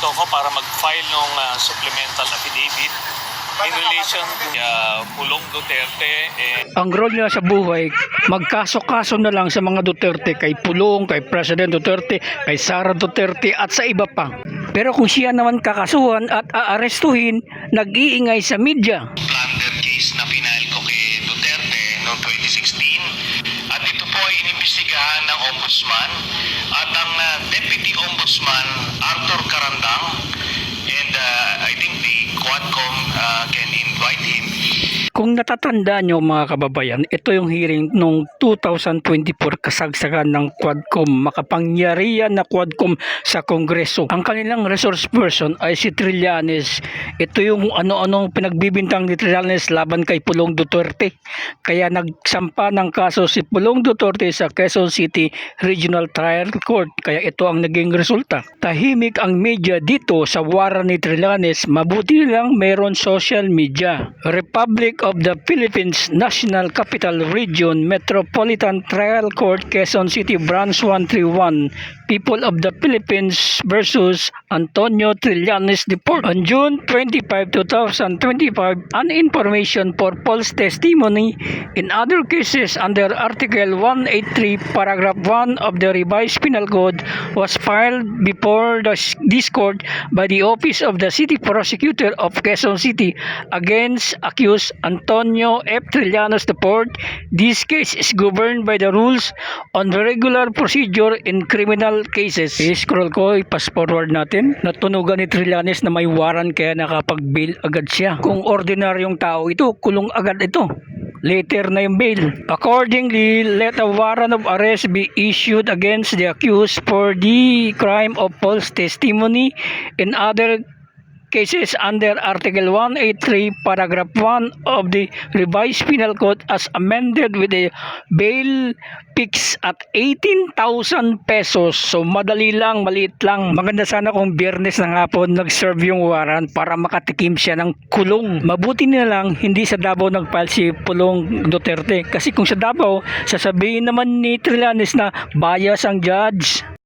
nandito ako para mag-file ng ah, supplemental affidavit in relation to uh, Pulong Duterte and ang role nila sa buhay, magkaso-kaso na lang sa mga Duterte, kay Pulong, kay President Duterte, kay Sara Duterte at sa iba pa. Pero kung siya naman kakasuhan at aarestuhin, nag-iingay sa media. plunder case na pinail ko kay Duterte noong 2016 at ito po ay inimbestigahan ng Ombudsman at ang uh, Deputy Ombudsman Arthur Carandang and uh, I think the Quadcom uh, can invite him Kung natatanda nyo mga kababayan, ito yung hearing nung 2024 kasagsagan ng Quadcom, makapangyarihan na Quadcom sa Kongreso. Ang kanilang resource person ay si Trillanes. Ito yung ano-ano pinagbibintang ni Trillanes laban kay Pulong Duterte. Kaya nagsampa ng kaso si Pulong Duterte sa Quezon City Regional Trial Court. Kaya ito ang naging resulta. Tahimik ang media dito sa waran ni Trillanes. Mabuti lang meron social media. Republic of the Philippines National Capital Region Metropolitan Trial Court Quezon City Branch 131 People of the Philippines versus Antonio Trillanes Deport on June 25, 2025 an information for false testimony in other cases under Article 183 paragraph 1 of the revised penal code was filed before the, this court by the office of the city prosecutor of Quezon City against accused Antonio F. Trillanos IV. This case is governed by the rules on the regular procedure in criminal cases. I-scroll ko, i-pass forward natin. Natunugan ni Trillanes na may waran kaya nakapag-bail agad siya. Kung ordinaryong tao ito, kulong agad ito. Later na yung bail. Accordingly, let a warrant of arrest be issued against the accused for the crime of false testimony and other cases under Article 183, Paragraph 1 of the Revised Penal Code as amended with a bail fix at 18,000 pesos. So madali lang, maliit lang. Maganda sana kung biyernes ng hapon nag-serve yung warrant para makatikim siya ng kulong. Mabuti na lang hindi sa Davao nag-file si Pulong Duterte. Kasi kung sa Davao, sasabihin naman ni Trillanes na bias ang judge.